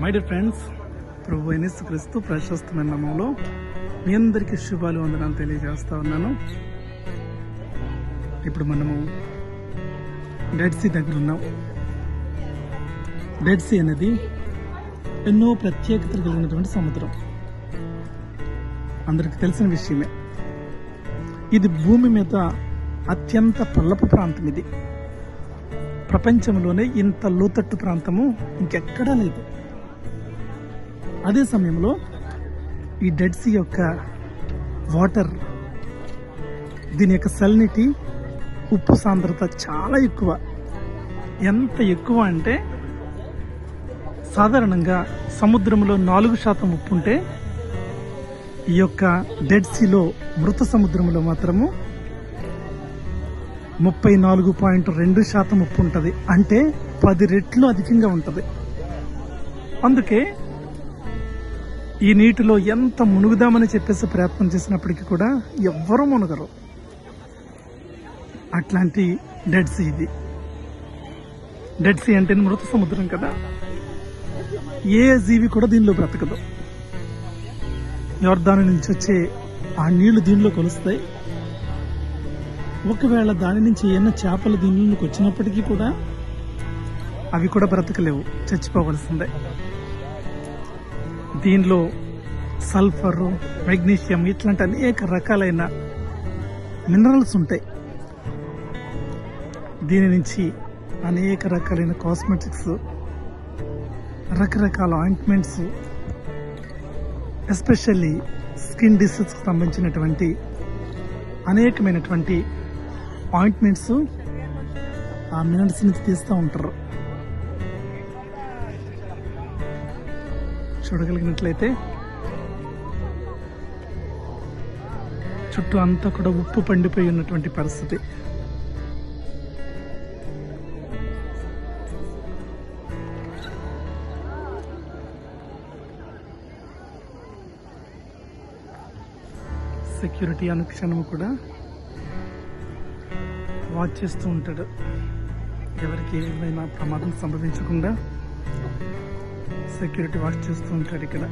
My dear friends ప్రభు ఎనిస్ క్రీస్తు ప్రశస్తమైన నామంలో మీ అందరికీ శుభాలు వందనాలు తెలియజేస్తా ఉన్నాను. ఇప్పుడు మనము డెడ్ సీ దగ్గర ఉన్నాం. డెడ్ సీ అనేది ఎన్నో ప్రత్యేకతలు కలిగినటువంటి సముద్రం. అందరికి తెలిసిన విషయమే. ఇది భూమి మీద అత్యంత పల్లపు ప్రాంతం ఇది. ప్రపంచంలోనే ఇంత లోతట్టు ప్రాంతము ఇంకెక్కడా లేదు. అదే సమయంలో ఈ డెడ్ సీ యొక్క వాటర్ దీని యొక్క సెల్నిటీ ఉప్పు సాంద్రత చాలా ఎక్కువ. ఎంత ఎక్కువ అంటే సాధారణంగా సముద్రంలో నాలుగు శాతం ఉప్పు ఉంటే ఈ యొక్క డెడ్ సీలో మృత సముద్రంలో మాత్రము ముప్పై నాలుగు పాయింట్ రెండు శాతం ఉప్పు ఉంటుంది. అంటే పది రెట్లు అధికంగా ఉంటుంది. అందుకే ఈ నీటిలో ఎంత మునుగుదామని చెప్పేసి ప్రయత్నం చేసినప్పటికీ కూడా ఎవ్వరూ మునగరు. అట్లాంటి డెడ్ సీ ఇది. డెడ్ సీ అంటే మృత సముద్రం కదా. ఏ జీవి కూడా దీనిలో బ్రతకదు. దాని నుంచి వచ్చే ఆ నీళ్ళు దీనిలో కొలుస్తాయి. ఒకవేళ దాని నుంచి ఏమైనా చేపలు దీనిలోకి వచ్చినప్పటికీ కూడా అవి కూడా బ్రతకలేవు. చచ్చిపోవలసిందే. దీనిలో సల్ఫర్ మెగ్నీషియం ఇట్లాంటి అనేక రకాలైన మినరల్స్ ఉంటాయి. దీని నుంచి అనేక రకాలైన కాస్మెటిక్స్ రకరకాల ఆయింట్మెంట్స్ ఎస్పెషల్లీ స్కిన్ డిసీజ్కి సంబంధించినటువంటి అనేకమైనటువంటి ఆయింట్మెంట్స్ ఆ మినరల్స్ నుంచి తీస్తూ ఉంటారు. చూడగలిగినట్లయితే చుట్టూ అంతా కూడా ఉప్పు పండిపోయి ఉన్నటువంటి పరిస్థితి. సెక్యూరిటీ అనుక్షణము కూడా వాచ్ చేస్తూ ఉంటాడు. ఎవరికి ఏమైనా ప్రమాదం సంభవించకుండా సెక్యూరిటీ వాచ్ చేస్తూ ఉంటాడు ఇక్కడ.